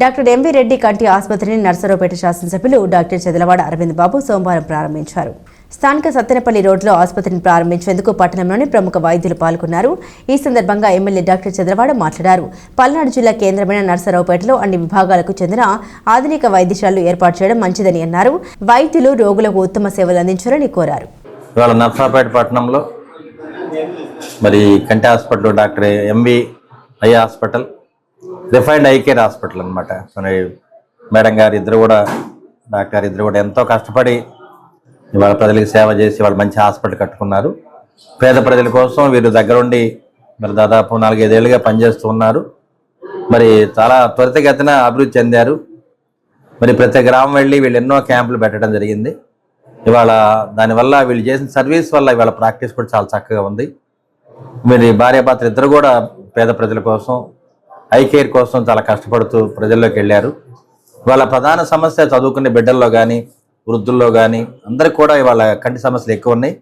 Doctor MV Reddy కంటి ఆసుపత్రిని నర్సరావుపేట శాసనసభ్యులు డాక్టర్ చెదలవాడ అరవింద్ బాబు సోమవారం ప్రారంభించారు. స్థానిక సత్తెనపల్లి రోడ్లో ఆసుపత్రిని ప్రారంభించేందుకు పట్టణంలోని ప్రముఖ వైద్యులు పాల్గొన్నారు. ఈ సందర్భంగా ఎమ్మెల్యే డాక్టర్ చంద్రవాడ మాట్లాడారు. పల్నాడు జిల్లా కేంద్రమైన నర్సరావుపేటలో అన్ని విభాగాలకు చెందిన ఆధునిక వైద్యశాలలు ఏర్పాటు చేయడం మంచిదని అన్నారు. వైద్యులు రోగులకు ఉత్తమ సేవలు అందించాలని కోరారు. ఇవాళ పట్టణంలో మరి కంటి hospital doctor MV eye hospital refined eyecare hospital అనమాట మరి మేడం గారు ఇద్దరు కూడా డాక్టర్ ఇద్దరు కూడా ఎంతో కష్టపడి ఇవాళ ప్రజలకు సేవ చేసి వాళ్ళు మంచి హాస్పిటల్ కట్టుకున్నారు. పేద ప్రజల కోసం వీరు దగ్గరుండి మరి దాదాపు నాలుగైదేళ్ళుగా పనిచేస్తూ ఉన్నారు. మరి చాలా త్వరితగతిన అభివృద్ధి చెందారు. మరి ప్రతి గ్రామం వెళ్ళి వీళ్ళు ఎన్నో క్యాంపులు పెట్టడం జరిగింది. ఇవాళ దానివల్ల వీళ్ళు చేసిన సర్వీస్ వల్ల ఇవాళ ప్రాక్టీస్ కూడా చాలా చక్కగా ఉంది. మరి భార్యాభర్తలు ఇద్దరు కూడా పేద ప్రజల కోసం ఐ కేర్ కోసం చాలా కష్టపడుతూ ప్రజల్లోకి వెళ్ళారు. వాళ్ళ ప్రధాన సమస్య చదువుకునే బిడ్డల్లో కానీ వృద్ధుల్లో కానీ అందరికి కూడా ఇవాళ కంటి సమస్యలు ఎక్కువ ఉన్నాయి.